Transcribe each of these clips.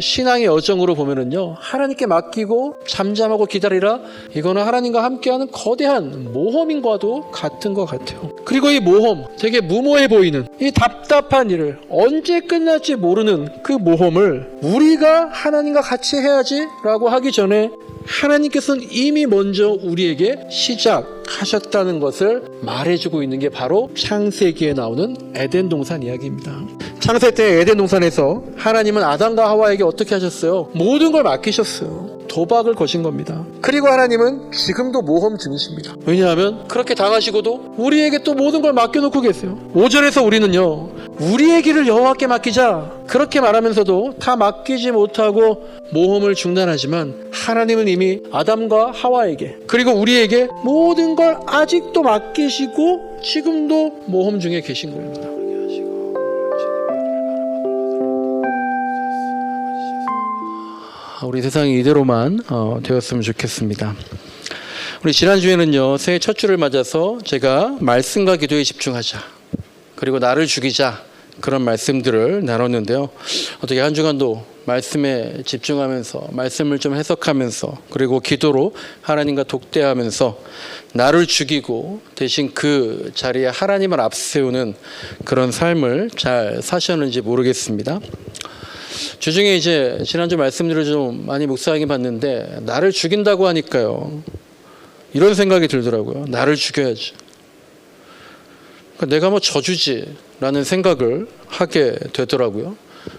신앙의 여정으로 보면은요, 하나님께 맡기고 잠잠하고 기다리라, 이거는 하나님과 함께하는 거대한 모험인과도 같은 것 같아요. 그리고 이 모험, 되게 무모해 보이는 이 답답한 일을 언제 끝날지 모르는 그 모험을 우리가 하나님과 같이 해야지라고 하기 전에 하나님께서는 이미 먼저 우리에게 시작 하셨다는 것을 말해주고 있는 게 바로 창세기에 나오는 에덴 동산 이야기입니다. 창세 때 에덴 동산에서 하나님은 아담과 하와에게 어떻게 하셨어요? 모든 걸 맡기셨어요. 도박을 거신 겁니다. 그리고 하나님은 지금도 모험 중이십니다. 왜냐하면 그렇게 당하시고도 우리에게 또 모든 걸 맡겨놓고 계세요. 5절에서 우리는요, 우리의 길을 여호와께 맡기자. 그렇게 말하면서도 다 맡기지 못하고 모험을 중단하지만 하나님은 이미 아담과 하와에게 그리고 우리에게 모든 걸 아직도 맡기시고 지금도 모험 중에 계신 겁니다. 우리 세상이 이대로만 어, 되었으면 좋겠습니다. 우리 지난주에는요, 새해 첫 주를 맞아서 제가 말씀과 기도에 집중하자. 그리고 나를 죽이자. 그런 말씀들을 나눴는데요. 어떻게 한 주간도 말씀에 집중하면서, 말씀을 좀 해석하면서, 그리고 기도로 하나님과 독대하면서 나를 죽이고 대신 그 자리에 하나님을 앞세우는 그런 삶을 잘 사셨는지 모르겠습니다. 주중에 이제 지난주 말씀들을 좀 많이 묵상하게 봤는데 나를 죽인다고 하니까요. 이런 생각이 들더라고요. 나를 죽여야지. 그러니까 내가 뭐 저주지라는 생각을 하게 되더라고요.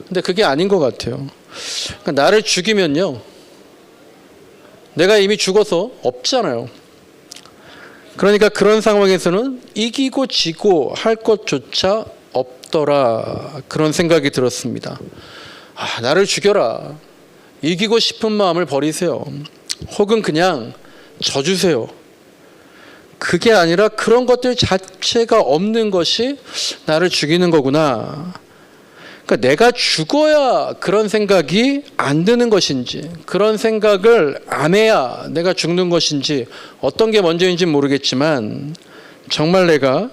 근데 그게 아닌 것 같아요. 그러니까 나를 죽이면요. 내가 이미 죽어서 없잖아요. 그러니까 그런 상황에서는 이기고 지고 할 것조차 없더라. 그런 생각이 들었습니다. 아, 나를 죽여라. 이기고 싶은 마음을 버리세요. 혹은 그냥 져주세요. 그게 아니라 그런 것들 자체가 없는 것이 나를 죽이는 거구나. 그러니까 내가 죽어야 그런 생각이 안 드는 것인지, 그런 생각을 안 해야 내가 죽는 것인지, 어떤 게 먼저인지 모르겠지만, 정말 내가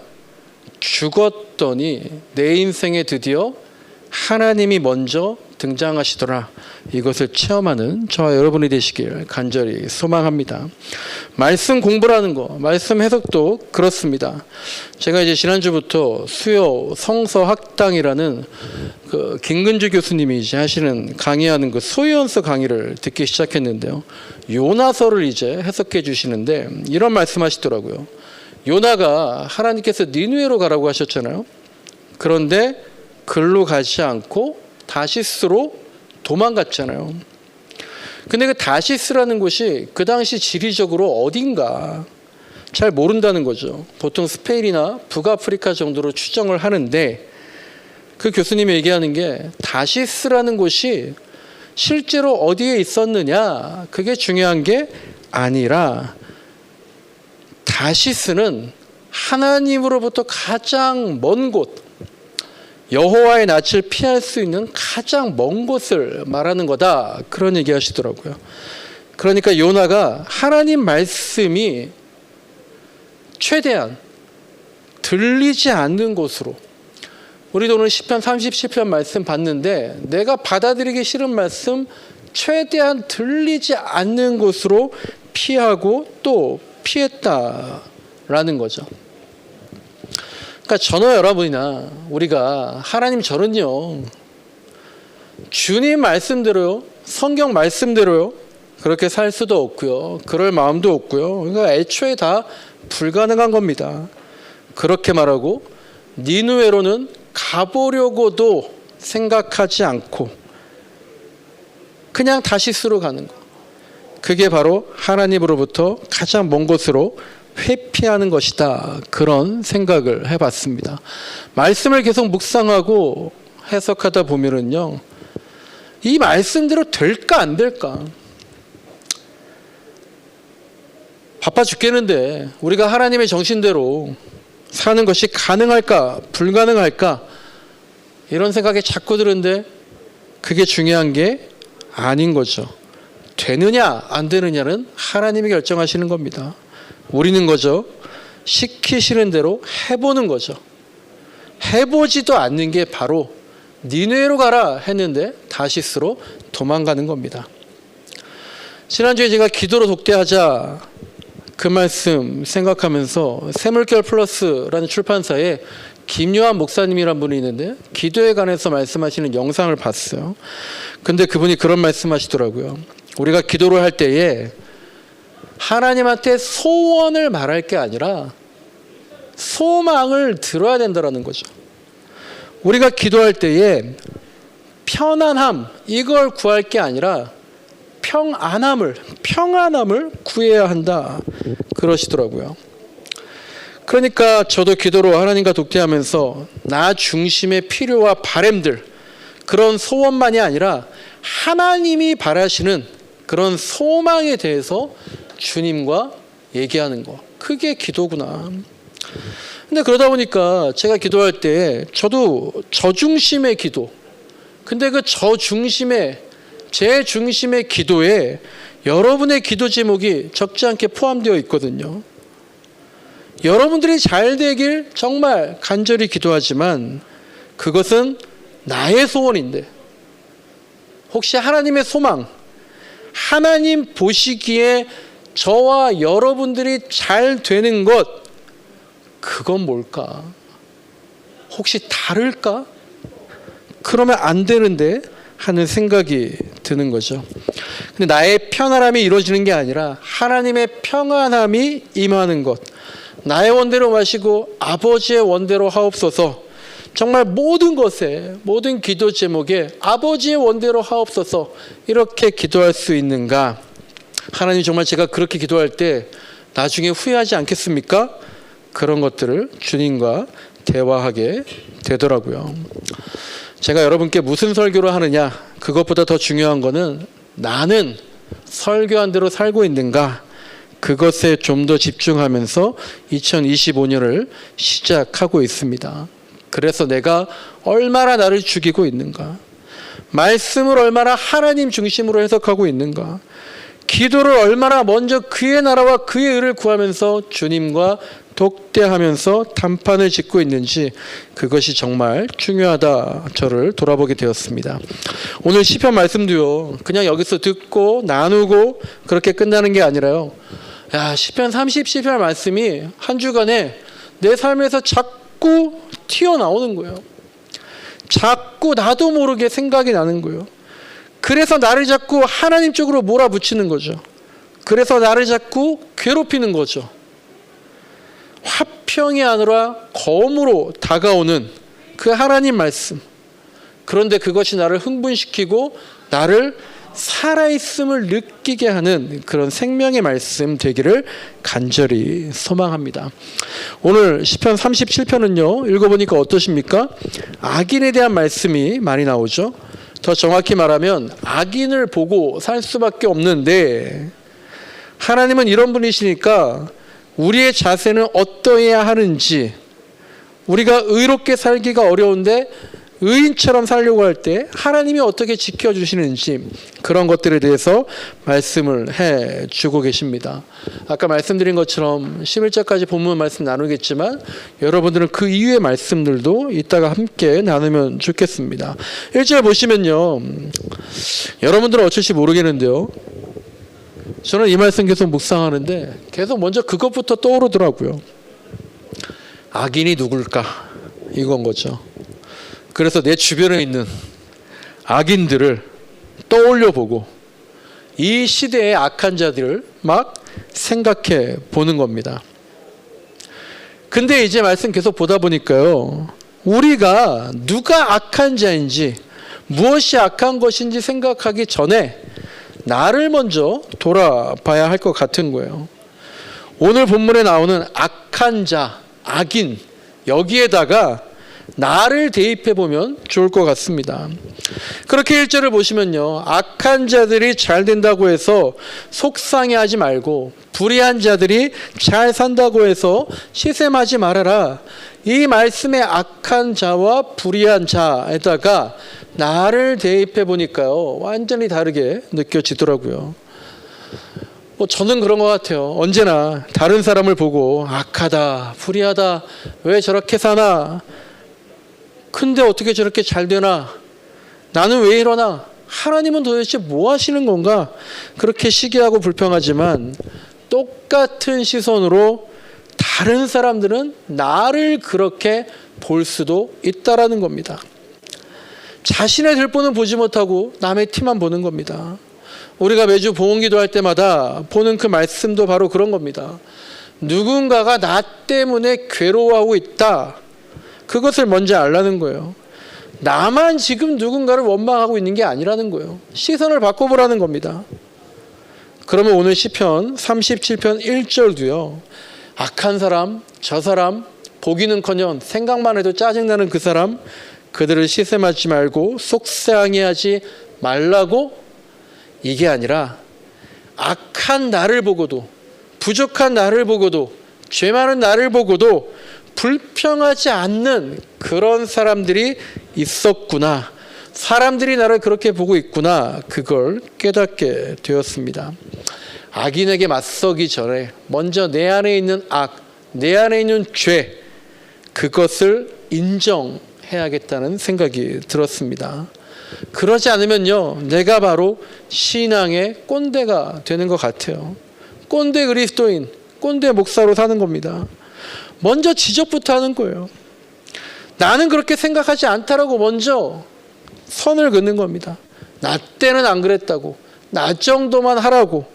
죽었더니 내 인생에 드디어 하나님이 먼저 등장하시더라. 이것을 체험하는 저와 여러분이 되시길 간절히 소망합니다. 말씀 공부라는 거, 말씀 해석도 그렇습니다. 제가 이제 지난주부터 수요 성서 학당이라는 그 김근주 교수님이 이제 하시는 강의하는 그 소유연서 강의를 듣기 시작했는데요. 요나서를 이제 해석해 주시는데 이런 말씀하시더라고요. 요나가 하나님께서 니누에로 가라고 하셨잖아요. 그런데 글로 가지 않고 다시스로 도망갔잖아요. 근데 그 다시스라는 곳이 그 당시 지리적으로 어딘가 잘 모른다는 거죠. 보통 스페인이나 북아프리카 정도로 추정을 하는데 그 교수님이 얘기하는 게 다시스라는 곳이 실제로 어디에 있었느냐 그게 중요한 게 아니라 다시스는 하나님으로부터 가장 먼 곳, 여호와의 낯을 피할 수 있는 가장 먼 곳을 말하는 거다. 그런 얘기 하시더라고요. 그러니까 요나가 하나님 말씀이 최대한 들리지 않는 곳으로 우리도 오늘 10편 37편 말씀 봤는데 내가 받아들이기 싫은 말씀 최대한 들리지 않는 곳으로 피하고 또 피했다라는 거죠. 그러니까 저너 여러분이나 우리가 하나님 저는요 주님 말씀대로요 성경 말씀대로요 그렇게 살 수도 없고요. 그럴 마음도 없고요. 그러니까 애초에 다 불가능한 겁니다. 그렇게 말하고 니누에로는 가보려고도 생각하지 않고 그냥 다시스로 가는 거. 그게 바로 하나님으로부터 가장 먼 곳으로 회피하는 것이다. 그런 생각을 해봤습니다. 말씀을 계속 묵상하고 해석하다 보면은요, 이 말씀대로 될까 안 될까? 바빠 죽겠는데 우리가 하나님의 정신대로 사는 것이 가능할까 불가능할까 이런 생각이 자꾸 드는데 그게 중요한 게 아닌 거죠. 되느냐 안 되느냐는 하나님이 결정하시는 겁니다. 우리는 거죠. 시키시는 대로 해보는 거죠. 해보지도 않는 게 바로 니누에로 가라 했는데 다시스로 도망가는 겁니다. 지난주에 제가 기도로 독대하자 그 말씀 생각하면서 세물결 플러스라는 출판사에 김요한 목사님이란 분이 있는데 기도에 관해서 말씀하시는 영상을 봤어요. 근데 그분이 그런 말씀하시더라고요. 우리가 기도를 할 때에 하나님한테 소원을 말할 게 아니라 소망을 들어야 된다라는 거죠. 우리가 기도할 때에 편안함 이걸 구할 게 아니라 평안함을 평안함을 구해야 한다 그러시더라고요. 그러니까 저도 기도로 하나님과 독대하면서 나 중심의 필요와 바램들 그런 소원만이 아니라 하나님이 바라시는 그런 소망에 대해서 주님과 얘기하는 거 그게 기도구나. 근데 그러다 보니까 제가 기도할 때 저도 저 중심의 기도 근데 그 저 중심의 제 중심의 기도에 여러분의 기도 제목이 적지 않게 포함되어 있거든요. 여러분들이 잘 되길 정말 간절히 기도하지만 그것은 나의 소원인데 혹시 하나님의 소망, 하나님 보시기에 저와 여러분들이 잘 되는 것, 그건 뭘까? 혹시 다를까? 그러면 안 되는데 하는 생각이 드는 거죠. 근데 나의 편안함이 이루어지는 게 아니라 하나님의 평안함이 임하는 것. 나의 원대로 마시고 아버지의 원대로 하옵소서. 정말 모든 것에 모든 기도 제목에 아버지의 원대로 하옵소서 이렇게 기도할 수 있는가? 하나님 정말 제가 그렇게 기도할 때 나중에 후회하지 않겠습니까? 그런 것들을 주님과 대화하게 되더라고요. 제가 여러분께 무슨 설교를 하느냐 그것보다 더 중요한 거는 나는 설교한 대로 살고 있는가 그것에 좀 더 집중하면서 2025년을 시작하고 있습니다. 그래서 내가 얼마나 나를 죽이고 있는가 말씀을 얼마나 하나님 중심으로 해석하고 있는가 기도를 얼마나 먼저 그의 나라와 그의 의를 구하면서 주님과 독대하면서 단판을 짓고 있는지 그것이 정말 중요하다 저를 돌아보게 되었습니다. 오늘 시편 말씀도요. 그냥 여기서 듣고 나누고 그렇게 끝나는 게 아니라요. 야, 시편 30, 18 말씀이 한 주간에 내 삶에서 자꾸 튀어나오는 거예요. 자꾸 나도 모르게 생각이 나는 거예요. 그래서 나를 자꾸 하나님 쪽으로 몰아붙이는 거죠. 그래서 나를 자꾸 괴롭히는 거죠. 화평이 아니라 검으로 다가오는 그 하나님 말씀. 그런데 그것이 나를 흥분시키고 나를 살아있음을 느끼게 하는 그런 생명의 말씀 되기를 간절히 소망합니다. 오늘 시편 37편은요. 읽어보니까 어떠십니까? 악인에 대한 말씀이 많이 나오죠. 더 정확히 말하면 악인을 보고 살 수밖에 없는데 하나님은 이런 분이시니까 우리의 자세는 어떠해야 하는지 우리가 의롭게 살기가 어려운데 의인처럼 살려고 할 때 하나님이 어떻게 지켜주시는지 그런 것들에 대해서 말씀을 해 주고 계십니다. 아까 말씀드린 것처럼 11절까지 본문 말씀 나누겠지만 여러분들은 그 이후의 말씀들도 이따가 함께 나누면 좋겠습니다. 1절 보시면요. 여러분들은 어쩔지 모르겠는데요. 저는 이 말씀 계속 묵상하는데 계속 먼저 그것부터 떠오르더라고요. 악인이 누굴까? 이건 거죠. 그래서 내 주변에 있는 악인들을 떠올려 보고 이 시대의 악한 자들을 막 생각해 보는 겁니다. 근데 이제 말씀 계속 보다 보니까요. 우리가 누가 악한 자인지 무엇이 악한 것인지 생각하기 전에 나를 먼저 돌아봐야 할 것 같은 거예요. 오늘 본문에 나오는 악한 자, 악인 여기에다가 나를 대입해 보면 좋을 것 같습니다. 그렇게 1절을 보시면요. 악한 자들이 잘 된다고 해서 속상해 하지 말고 불의한 자들이 잘 산다고 해서 시샘하지 말아라. 이 말씀의 악한 자와 불의한 자에다가 나를 대입해 보니까요. 완전히 다르게 느껴지더라고요. 뭐 저는 그런 것 같아요. 언제나 다른 사람을 보고 악하다, 불의하다, 왜 저렇게 사나 근데 어떻게 저렇게 잘 되나? 나는 왜 이러나? 하나님은 도대체 뭐 하시는 건가? 그렇게 시기하고 불평하지만 똑같은 시선으로 다른 사람들은 나를 그렇게 볼 수도 있다라는 겁니다. 자신의 들보는 보지 못하고 남의 티만 보는 겁니다. 우리가 매주 봉헌기도 할 때마다 보는 그 말씀도 바로 그런 겁니다. 누군가가 나 때문에 괴로워하고 있다. 그것을 먼저 알라는 거예요. 나만 지금 누군가를 원망하고 있는 게 아니라는 거예요. 시선을 바꿔보라는 겁니다. 그러면 오늘 시편 37편 1절도요. 악한 사람, 저 사람, 보기는커녕 생각만 해도 짜증나는 그 사람, 그들을 시샘하지 말고 속상해하지 말라고 이게 아니라 악한 나를 보고도 부족한 나를 보고도 죄 많은 나를 보고도 불평하지 않는 그런 사람들이 있었구나. 사람들이 나를 그렇게 보고 있구나. 그걸 깨닫게 되었습니다. 악인에게 맞서기 전에 먼저 내 안에 있는 악, 내 안에 있는 죄, 그것을 인정해야겠다는 생각이 들었습니다. 그러지 않으면요, 내가 바로 신앙의 꼰대가 되는 것 같아요. 꼰대 그리스도인, 꼰대 목사로 사는 겁니다. 먼저 지적부터 하는 거예요. 나는 그렇게 생각하지 않다라고 먼저 선을 긋는 겁니다. 나 때는 안 그랬다고, 나 정도만 하라고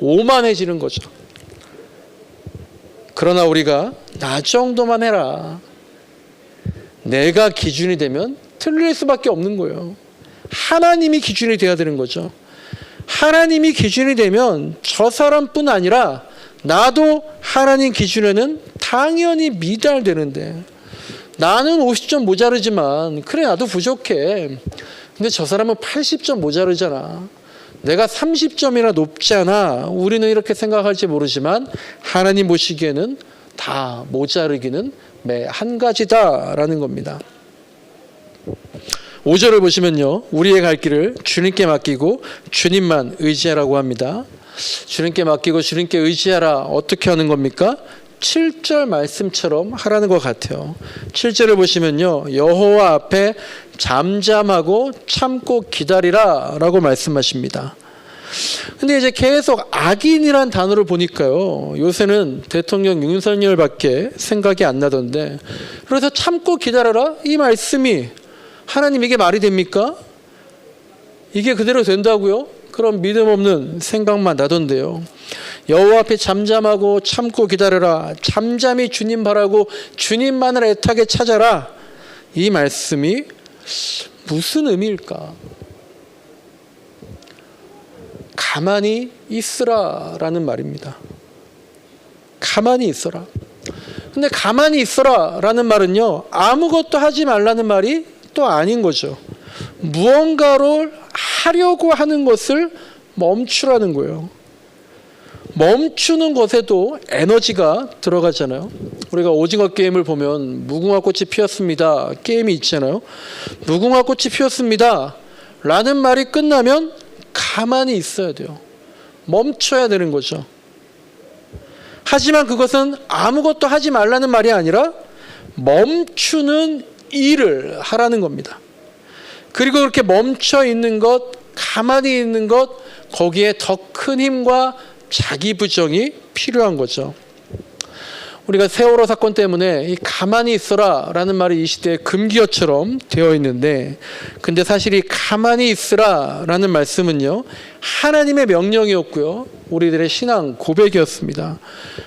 오만해지는 거죠. 그러나 우리가 나 정도만 해라. 내가 기준이 되면 틀릴 수밖에 없는 거예요. 하나님이 기준이 돼야 되는 거죠. 하나님이 기준이 되면 저 사람뿐 아니라 나도 하나님 기준에는 당연히 미달되는데 나는 50점 모자르지만 그래 나도 부족해. 근데 저 사람은 80점 모자르잖아. 내가 30점이나 높잖아. 우리는 이렇게 생각할지 모르지만 하나님 보시기에는 다 모자르기는 매 한 가지다라는 겁니다. 5절을 보시면요. 우리의 갈 길을 주님께 맡기고 주님만 의지하라고 합니다. 주님께 맡기고 주님께 의지하라. 어떻게 하는 겁니까? 7절 말씀처럼 하라는 것 같아요. 7절을 보시면요. 여호와 앞에 잠잠하고 참고 기다리라 라고 말씀하십니다. 근데 이제 계속 악인이란 단어를 보니까요. 요새는 대통령 윤석열 밖에 생각이 안 나던데. 그래서 참고 기다려라 이 말씀이 하나님 이게 말이 됩니까? 이게 그대로 된다고요? 그럼 믿음 없는 생각만 나던데요. 여호와 앞에 잠잠하고 참고 기다려라. 잠잠히 주님 바라고 주님만을 애타게 찾아라. 이 말씀이 무슨 의미일까? 가만히 있으라라는 말입니다. 가만히 있어라. 근데 가만히 있어라라는 말은요. 아무것도 하지 말라는 말이 또 아닌 거죠. 무언가를 하려고 하는 것을 멈추라는 거예요. 멈추는 것에도 에너지가 들어가잖아요. 우리가 오징어 게임을 보면 무궁화 꽃이 피었습니다. 게임이 있잖아요. 무궁화 꽃이 피었습니다. 라는 말이 끝나면 가만히 있어야 돼요. 멈춰야 되는 거죠. 하지만 그것은 아무것도 하지 말라는 말이 아니라 멈추는 일을 하라는 겁니다. 그리고 그렇게 멈춰 있는 것, 가만히 있는 것, 거기에 더 큰 힘과 자기 부정이 필요한 거죠. 우리가 세월호 사건 때문에 이 가만히 있어라라는 말이 이 시대에 금기어처럼 되어 있는데, 근데 사실 이 가만히 있으라라는 말씀은요 하나님의 명령이었고요 우리들의 신앙 고백이었습니다.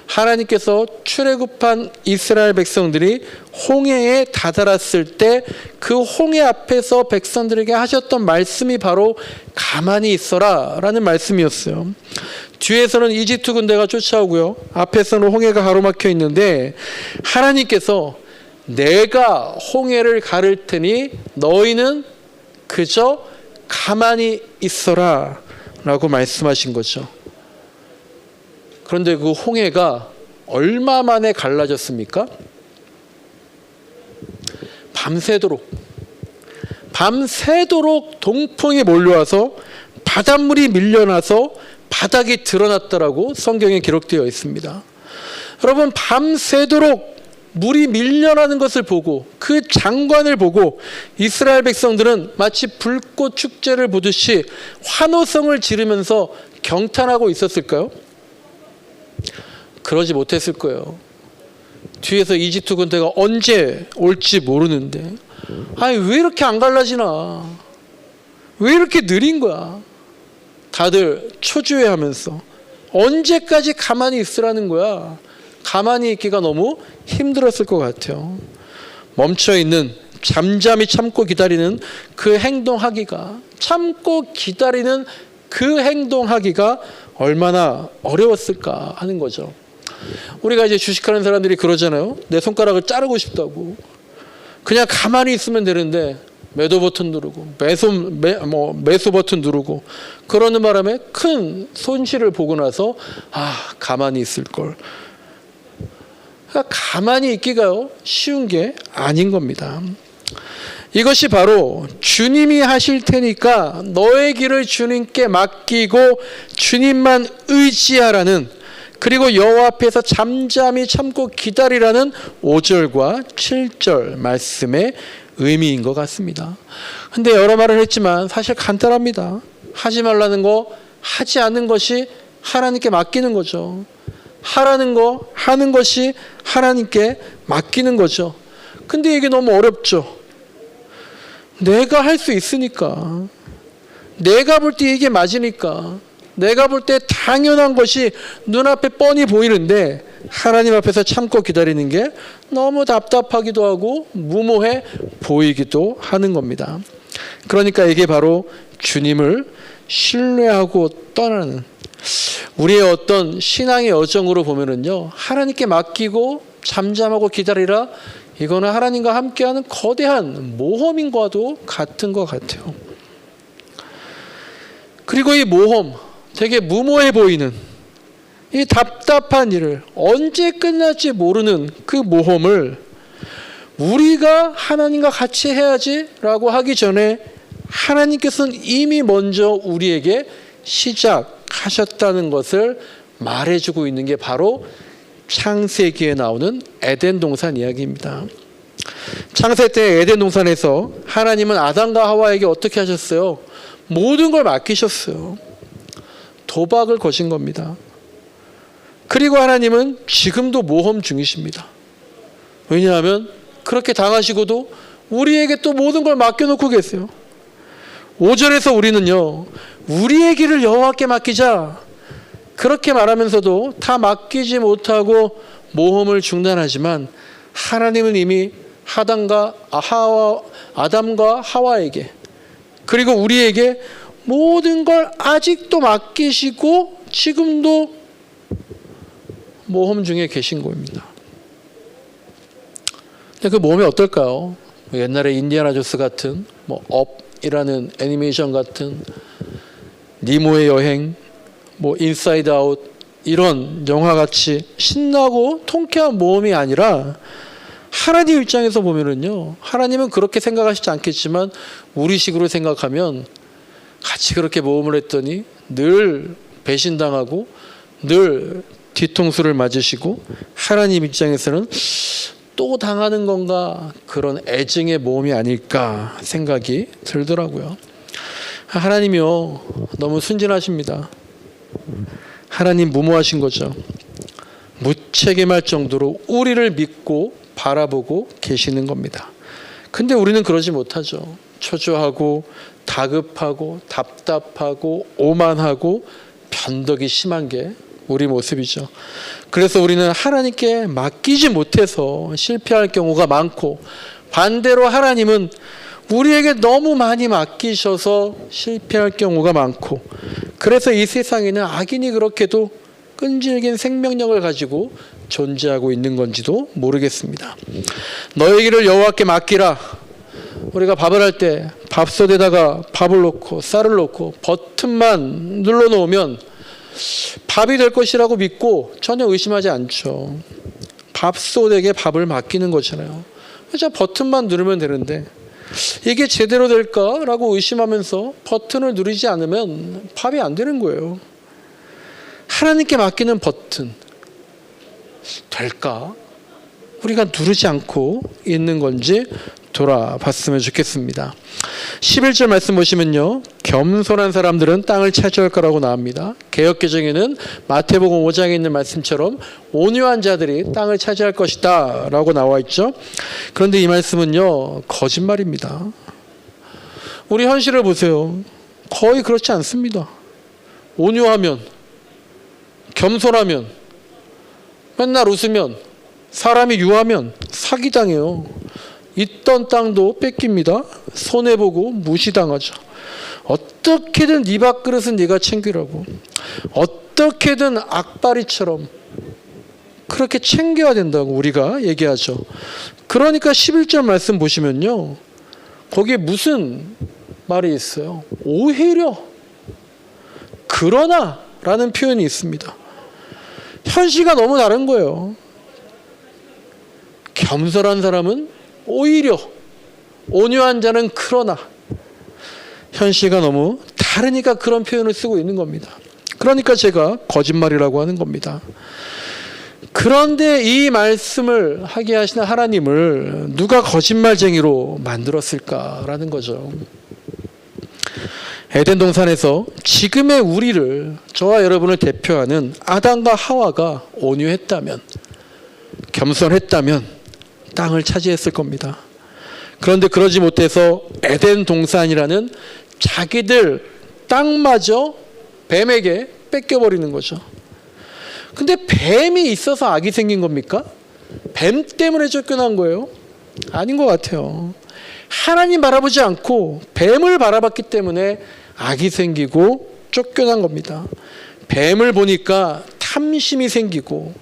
하나님께서 출애굽한 이스라엘 백성들이 홍해에 다다랐을 때 그 홍해 앞에서 백성들에게 하셨던 말씀이 바로 가만히 있어라라는 말씀이었어요. 뒤에서는 이집트 군대가 쫓아오고요. 앞에서는 홍해가 가로막혀 있는데 하나님께서 내가 홍해를 가를 테니 너희는 그저 가만히 있어라 라고 말씀하신 거죠. 그런데 그 홍해가 얼마 만에 갈라졌습니까? 밤새도록 밤새도록 동풍이 몰려와서 바닷물이 밀려나서 바닥이 드러났다라고 성경에 기록되어 있습니다. 여러분 밤새도록 물이 밀려나는 것을 보고 그 장관을 보고 이스라엘 백성들은 마치 불꽃 축제를 보듯이 환호성을 지르면서 경탄하고 있었을까요? 그러지 못했을 거예요. 뒤에서 이집트 군대가 언제 올지 모르는데 아니 왜 이렇게 안 갈라지나? 왜 이렇게 느린 거야? 다들 초조해하면서 언제까지 가만히 있으라는 거야? 가만히 있기가 너무 힘들었을 것 같아요. 멈춰 있는 잠잠히 참고 기다리는 그 행동하기가 참고 기다리는 그 행동하기가 얼마나 어려웠을까 하는 거죠. 우리가 이제 주식하는 사람들이 그러잖아요. 내 손가락을 자르고 싶다고. 그냥 가만히 있으면 되는데 매도 버튼 누르고 매수 매, 뭐 매수 버튼 누르고 그러는 바람에 큰 손실을 보고 나서 아 가만히 있을 걸. 그러니까 가만히 있기가요 쉬운 게 아닌 겁니다. 이것이 바로 주님이 하실 테니까 너의 길을 주님께 맡기고 주님만 의지하라는 그리고 여호와 앞에서 잠잠히 참고 기다리라는 5절과 7절 말씀의 의미인 것 같습니다. 근데 여러 말을 했지만 사실 간단합니다. 하지 말라는 거 하지 않는 것이 하나님께 맡기는 거죠. 하라는 거 하는 것이 하나님께 맡기는 거죠. 근데 이게 너무 어렵죠. 내가 할 수 있으니까. 내가 볼 때 이게 맞으니까. 내가 볼 때 당연한 것이 눈앞에 뻔히 보이는데 하나님 앞에서 참고 기다리는 게 너무 답답하기도 하고 무모해 보이기도 하는 겁니다. 그러니까 이게 바로 주님을 신뢰하고 떠나는 우리의 어떤 신앙의 여정으로 보면은요 하나님께 맡기고 잠잠하고 기다리라 이거는 하나님과 함께하는 거대한 모험인과도 같은 것 같아요. 그리고 이 모험 되게 무모해 보이는 이 답답한 일을 언제 끝날지 모르는 그 모험을 우리가 하나님과 같이 해야지라고 하기 전에 하나님께서는 이미 먼저 우리에게 시작하셨다는 것을 말해주고 있는 게 바로 창세기에 나오는 에덴 동산 이야기입니다. 창세 때 에덴 동산에서 하나님은 아담과 하와에게 어떻게 하셨어요? 모든 걸 맡기셨어요. 도박을 거신 겁니다. 그리고 하나님은 지금도 모험 중이십니다. 왜냐하면 그렇게 당하시고도 우리에게 또 모든 걸 맡겨놓고 계세요. 5절에서 우리는요, 우리의 길을 여호와께 맡기자. 그렇게 말하면서도 다 맡기지 못하고 모험을 중단하지만 하나님은 이미 하단과 하와 아담과 하와에게 그리고 우리에게 모든 걸 아직도 맡기시고 지금도 모험 중에 계신 겁니다. 근데 그 모험이 어떨까요? 옛날에 인디아나 조스 같은 뭐 업이라는 애니메이션 같은 니모의 여행, 뭐 인사이드 아웃 이런 영화 같이 신나고 통쾌한 모험이 아니라 하나님 입장에서 보면은요. 하나님은 그렇게 생각하시지 않겠지만 우리식으로 생각하면 같이 그렇게 모험을 했더니 늘 배신당하고 늘 뒤통수를 맞으시고 하나님 입장에서는 또 당하는 건가 그런 애증의 모험이 아닐까 생각이 들더라고요. 하나님이요 너무 순진하십니다. 하나님 무모하신 거죠. 무책임할 정도로 우리를 믿고 바라보고 계시는 겁니다. 근데 우리는 그러지 못하죠. 초조하고 다급하고 답답하고 오만하고 변덕이 심한 게 우리 모습이죠. 그래서 우리는 하나님께 맡기지 못해서 실패할 경우가 많고 반대로 하나님은 우리에게 너무 많이 맡기셔서 실패할 경우가 많고 그래서 이 세상에는 악인이 그렇게도 끈질긴 생명력을 가지고 존재하고 있는 건지도 모르겠습니다. 너의 길을 여호와께 맡기라. 우리가 밥을 할 때 밥솥에다가 밥을 넣고 쌀을 넣고 버튼만 눌러 놓으면 밥이 될 것이라고 믿고 전혀 의심하지 않죠. 밥솥에게 밥을 맡기는 거잖아요. 그냥 버튼만 누르면 되는데 이게 제대로 될까라고 의심하면서 버튼을 누르지 않으면 밥이 안 되는 거예요. 하나님께 맡기는 버튼 될까? 우리가 누르지 않고 있는 건지 돌아봤으면 좋겠습니다. 11절 말씀 보시면요. 겸손한 사람들은 땅을 차지할 거라고 나옵니다. 개혁 개정에는 마태복음 5장에 있는 말씀처럼 온유한 자들이 땅을 차지할 것이다 라고 나와 있죠. 그런데 이 말씀은요. 거짓말입니다. 우리 현실을 보세요. 거의 그렇지 않습니다. 온유하면 겸손하면 맨날 웃으면 사람이 유하면 사기당해요. 있던 땅도 뺏깁니다. 손해보고 무시당하죠. 어떻게든 네 밥그릇은 네가 챙기라고. 어떻게든 악바리처럼 그렇게 챙겨야 된다고 우리가 얘기하죠. 그러니까 11절 말씀 보시면요. 거기에 무슨 말이 있어요? 오히려 그러나 라는 표현이 있습니다. 현실과 너무 다른 거예요. 겸손한 사람은 오히려 온유한 자는 그러나 현실과 너무 다르니까 그런 표현을 쓰고 있는 겁니다. 그러니까 제가 거짓말이라고 하는 겁니다. 그런데 이 말씀을 하게 하시는 하나님을 누가 거짓말쟁이로 만들었을까라는 거죠. 에덴 동산에서 지금의 우리를 저와 여러분을 대표하는 아담과 하와가 온유했다면 겸손했다면 땅을 차지했을 겁니다. 그런데 그러지 못해서 에덴 동산이라는 자기들 땅마저 뱀에게 뺏겨버리는 거죠. 근데 뱀이 있어서 악이 생긴 겁니까? 뱀 때문에 쫓겨난 거예요? 아닌 것 같아요. 하나님 바라보지 않고 뱀을 바라봤기 때문에 악이 생기고 쫓겨난 겁니다. 뱀을 보니까 탐심이 생기고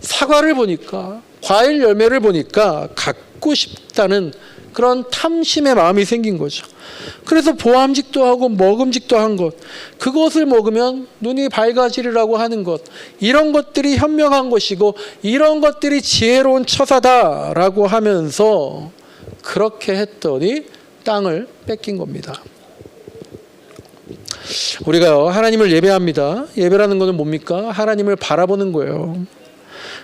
사과를 보니까 과일 열매를 보니까 갖고 싶다는 그런 탐심의 마음이 생긴 거죠. 그래서 보암직도 하고 먹음직도 한 것, 그것을 먹으면 눈이 밝아지리라고 하는 것, 이런 것들이 현명한 것이고 이런 것들이 지혜로운 처사다라고 하면서 그렇게 했더니 땅을 뺏긴 겁니다. 우리가 하나님을 예배합니다. 예배라는 것은 뭡니까? 하나님을 바라보는 거예요.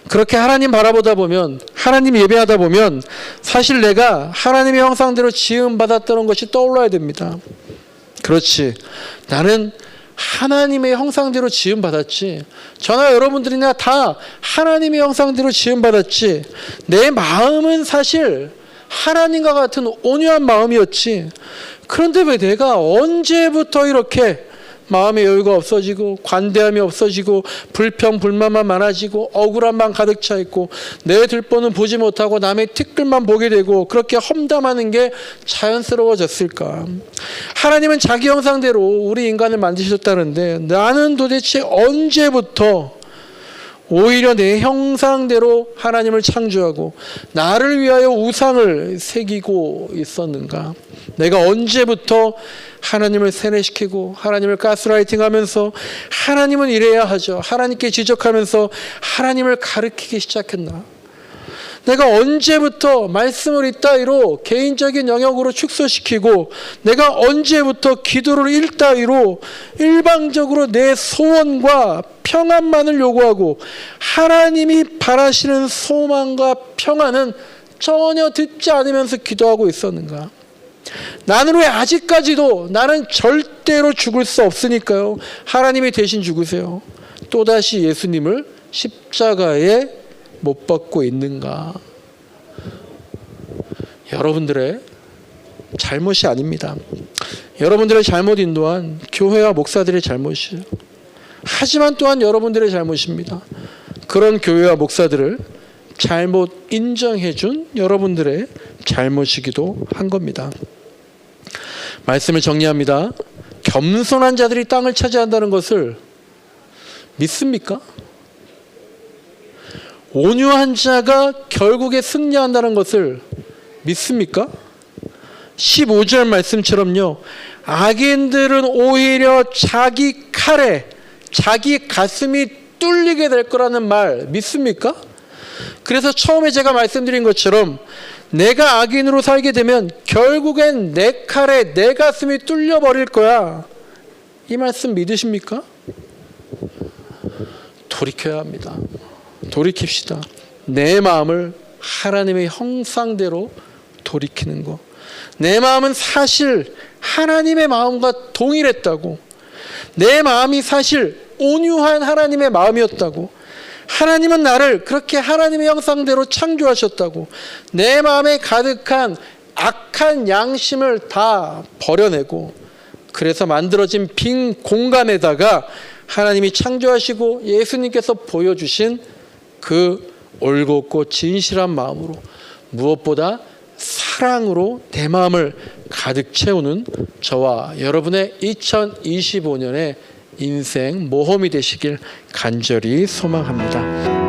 그렇게 하나님 바라보다 보면 하나님 예배하다 보면 사실 내가 하나님의 형상대로 지음 받았던 것이 떠올라야 됩니다. 그렇지. 나는 하나님의 형상대로 지음 받았지. 저나 여러분들이나 다 하나님의 형상대로 지음 받았지. 내 마음은 사실 하나님과 같은 온유한 마음이었지. 그런데 왜 내가 언제부터 이렇게 마음의 여유가 없어지고 관대함이 없어지고 불평 불만만 많아지고 억울함만 가득 차 있고 내 들보는 보지 못하고 남의 티끌만 보게 되고 그렇게 험담하는 게 자연스러워졌을까? 하나님은 자기 형상대로 우리 인간을 만드셨다는데 나는 도대체 언제부터 오히려 내 형상대로 하나님을 창조하고 나를 위하여 우상을 새기고 있었는가? 내가 언제부터 하나님을 세뇌시키고 하나님을 가스라이팅 하면서 하나님은 이래야 하죠. 하나님께 지적하면서 하나님을 가르치기 시작했나? 내가 언제부터 말씀을 이따위로 개인적인 영역으로 축소시키고 내가 언제부터 기도를 일따위로 일방적으로 내 소원과 평안만을 요구하고 하나님이 바라시는 소망과 평안은 전혀 듣지 않으면서 기도하고 있었는가? 나는 왜 아직까지도 나는 절대로 죽을 수 없으니까요. 하나님이 대신 죽으세요. 또다시 예수님을 십자가에 못 받고 있는가? 여러분들의 잘못이 아닙니다. 여러분들의 잘못인 또한 교회와 목사들의 잘못이에요. 하지만 또한 여러분들의 잘못입니다. 그런 교회와 목사들을 잘못 인정해 준 여러분들의 잘못이기도 한 겁니다. 말씀을 정리합니다. 겸손한 자들이 땅을 차지한다는 것을 믿습니까? 온유한 자가 결국에 승리한다는 것을 믿습니까? 15절 말씀처럼요. 악인들은 오히려 자기 칼에 자기 가슴이 뚫리게 될 거라는 말 믿습니까? 그래서 처음에 제가 말씀드린 것처럼 내가 악인으로 살게 되면 결국엔 내 칼에 내 가슴이 뚫려 버릴 거야. 이 말씀 믿으십니까? 돌이켜야 합니다. 돌이킵시다. 내 마음을 하나님의 형상대로 돌이키는 것. 내 마음은 사실 하나님의 마음과 동일했다고. 내 마음이 사실 온유한 하나님의 마음이었다고. 하나님은 나를 그렇게 하나님의 형상대로 창조하셨다고. 내 마음에 가득한 악한 양심을 다 버려내고 그래서 만들어진 빈 공간에다가 하나님이 창조하시고 예수님께서 보여주신 그 올곧고 진실한 마음으로 무엇보다 사랑으로 내 마음을 가득 채우는 저와 여러분의 2025년의 인생 모험이 되시길 간절히 소망합니다.